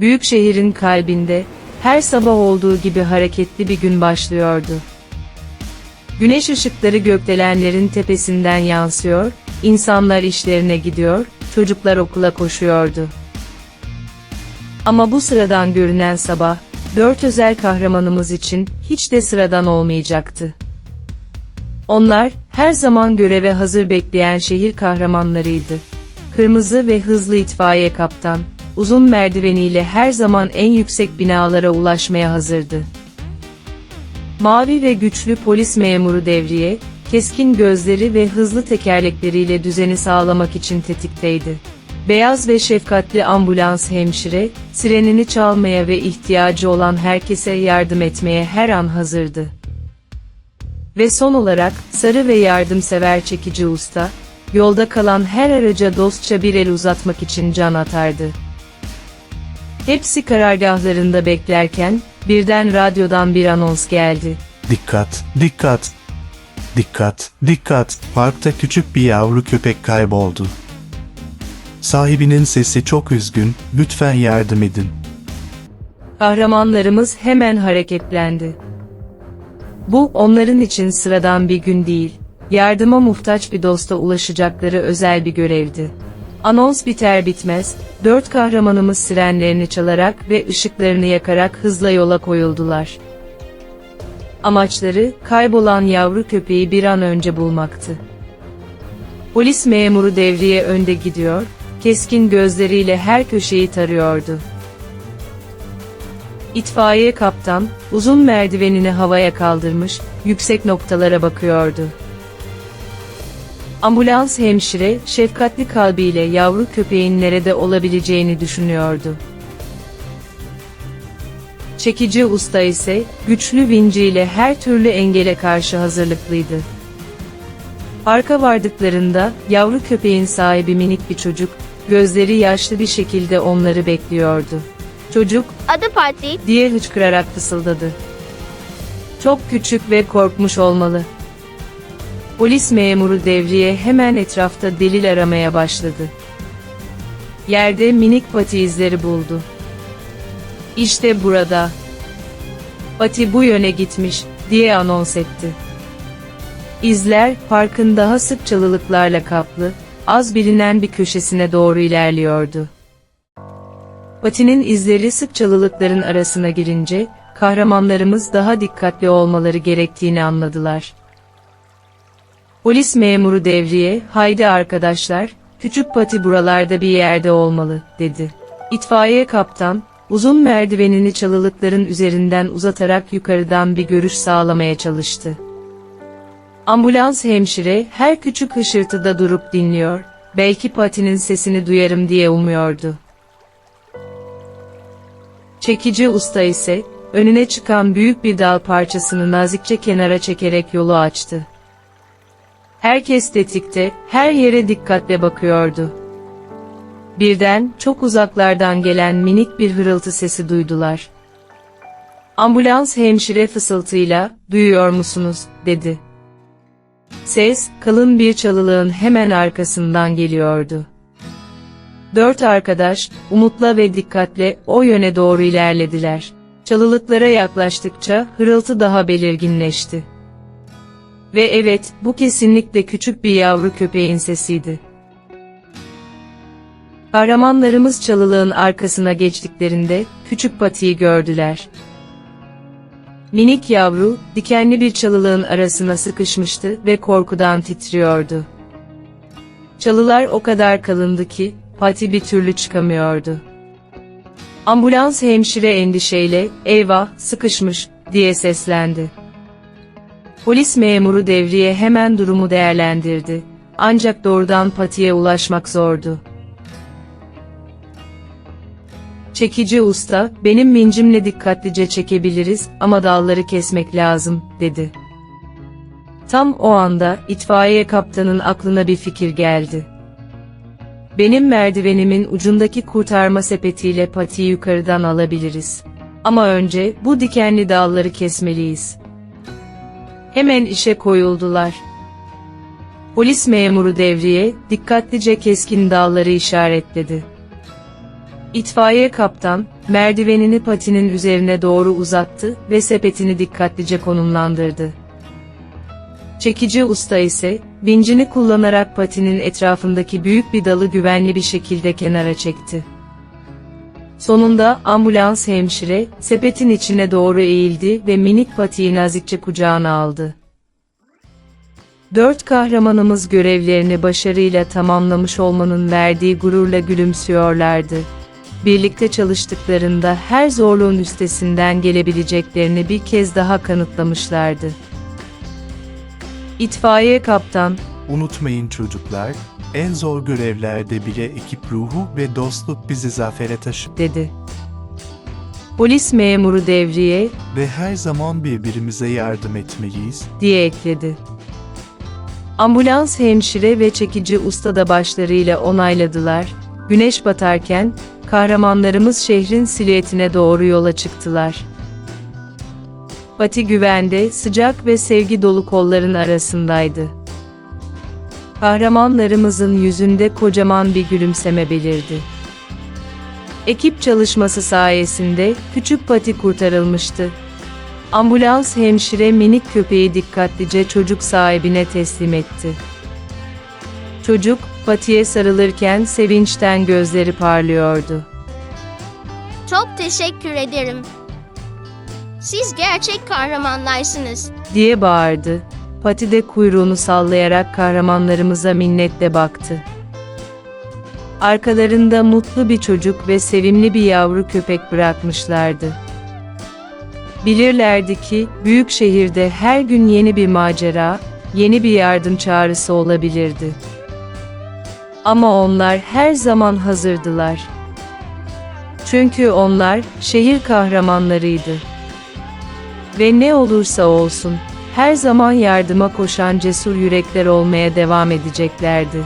büyük şehrin kalbinde, her sabah olduğu gibi hareketli bir gün başlıyordu. Güneş ışıkları gökdelenlerin tepesinden yansıyor, insanlar işlerine gidiyor, çocuklar okula koşuyordu. Ama bu sıradan görünen sabah, dört özel kahramanımız için hiç de sıradan olmayacaktı. Onlar, her zaman göreve hazır bekleyen şehir kahramanlarıydı. Kırmızı ve hızlı itfaiye kaptan, uzun merdiveniyle her zaman en yüksek binalara ulaşmaya hazırdı. Mavi ve güçlü polis memuru devriye, keskin gözleri ve hızlı tekerlekleriyle düzeni sağlamak için tetikteydi. Beyaz ve şefkatli ambulans hemşire, sirenini çalmaya ve ihtiyacı olan herkese yardım etmeye her an hazırdı. Ve son olarak, sarı ve yardımsever çekici usta, yolda kalan her araca dostça bir el uzatmak için can atardı. Hepsi karargahlarında beklerken, birden radyodan bir anons geldi. Dikkat, dikkat. Dikkat, dikkat. Parkta küçük bir yavru köpek kayboldu. Sahibinin sesi çok üzgün, lütfen yardım edin. Kahramanlarımız hemen hareketlendi. Bu, onların için sıradan bir gün değil, yardıma muhtaç bir dosta ulaşacakları özel bir görevdi. Anons biter bitmez, dört kahramanımız sirenlerini çalarak ve ışıklarını yakarak hızla yola koyuldular. Amaçları, kaybolan yavru köpeği bir an önce bulmaktı. Polis memuru devriye önde gidiyor, keskin gözleriyle her köşeyi tarıyordu. İtfaiye kaptan, uzun merdivenini havaya kaldırmış, yüksek noktalara bakıyordu. Ambulans hemşire, şefkatli kalbiyle yavru köpeğin nerede olabileceğini düşünüyordu. Çekici usta ise, güçlü vinciyle her türlü engele karşı hazırlıklıydı. Parka vardıklarında, yavru köpeğin sahibi minik bir çocuk, gözleri yaşlı bir şekilde onları bekliyordu. Çocuk, Adı Patty. diye hıçkırarak fısıldadı. Çok küçük ve korkmuş olmalı. Polis memuru devriye hemen etrafta delil aramaya başladı. Yerde minik pati izleri buldu. İşte burada. Pati bu yöne gitmiş, diye anons etti. İzler, parkın daha sık çalılıklarla kaplı, az bilinen bir köşesine doğru ilerliyordu. Patinin izleri sık çalılıkların arasına girince, kahramanlarımız daha dikkatli olmaları gerektiğini anladılar. Polis memuru devriye, haydi arkadaşlar, küçük pati buralarda bir yerde olmalı, dedi. İtfaiye kaptan, uzun merdivenini çalılıkların üzerinden uzatarak yukarıdan bir görüş sağlamaya çalıştı. Ambulans hemşire, her küçük hışırtıda durup dinliyor, belki patinin sesini duyarım diye umuyordu. Çekici usta ise, önüne çıkan büyük bir dal parçasını nazikçe kenara çekerek yolu açtı. Herkes tetikte, her yere dikkatle bakıyordu. Birden, çok uzaklardan gelen minik bir hırıltı sesi duydular. Ambulans hemşire fısıltıyla, duyuyor musunuz, dedi. Ses, kalın bir çalılığın hemen arkasından geliyordu. Dört arkadaş, umutla ve dikkatle o yöne doğru ilerlediler. Çalılıklara yaklaştıkça hırıltı daha belirginleşti. Ve evet, bu kesinlikle küçük bir yavru köpeğin sesiydi. Kahramanlarımız çalılığın arkasına geçtiklerinde, küçük patiyi gördüler. Minik yavru, dikenli bir çalılığın arasına sıkışmıştı ve korkudan titriyordu. Çalılar o kadar kalındı ki, Pati bir türlü çıkamıyordu. Ambulans hemşire endişeyle, eyvah, sıkışmış, diye seslendi. Polis memuru devriye hemen durumu değerlendirdi. Ancak doğrudan Pati'ye ulaşmak zordu. Çekici usta, benim mincimle dikkatlice çekebiliriz ama dalları kesmek lazım, dedi. Tam o anda, itfaiye kaptanın aklına bir fikir geldi. Benim merdivenimin ucundaki kurtarma sepetiyle patiyi yukarıdan alabiliriz. Ama önce bu dikenli dalları kesmeliyiz. Hemen işe koyuldular. Polis memuru devriye dikkatlice keskin dalları işaretledi. İtfaiye kaptan, merdivenini patinin üzerine doğru uzattı ve sepetini dikkatlice konumlandırdı. Çekici usta ise, vincini kullanarak patinin etrafındaki büyük bir dalı güvenli bir şekilde kenara çekti. Sonunda ambulans hemşire, sepetin içine doğru eğildi ve minik patiyi nazikçe kucağına aldı. Dört kahramanımız görevlerini başarıyla tamamlamış olmanın verdiği gururla gülümsüyorlardı. Birlikte çalıştıklarında her zorluğun üstesinden gelebileceklerini bir kez daha kanıtlamışlardı. İtfaiye kaptan, Unutmayın çocuklar, en zor görevlerde bile ekip ruhu ve dostluk bizi zafere taşır. dedi. Polis memuru devriye, Ve her zaman birbirimize yardım etmeliyiz. diye ekledi. Ambulans hemşire ve çekici usta da başlarıyla onayladılar. Güneş batarken, kahramanlarımız şehrin silüetine doğru yola çıktılar. Pati güvende, sıcak ve sevgi dolu kolların arasındaydı. Kahramanlarımızın yüzünde kocaman bir gülümseme belirdi. Ekip çalışması sayesinde küçük Pati kurtarılmıştı. Ambulans hemşire minik köpeği dikkatlice çocuk sahibine teslim etti. Çocuk, Pati'ye sarılırken sevinçten gözleri parlıyordu. Çok teşekkür ederim. Siz gerçek kahramanlarsınız. diye bağırdı. Pati de kuyruğunu sallayarak kahramanlarımıza minnetle baktı. Arkalarında mutlu bir çocuk ve sevimli bir yavru köpek bırakmışlardı. Bilirlerdi ki büyük şehirde her gün yeni bir macera, yeni bir yardım çağrısı olabilirdi. Ama onlar her zaman hazırdılar. Çünkü onlar şehir kahramanlarıydı. Ve ne olursa olsun, her zaman yardıma koşan cesur yürekler olmaya devam edeceklerdi.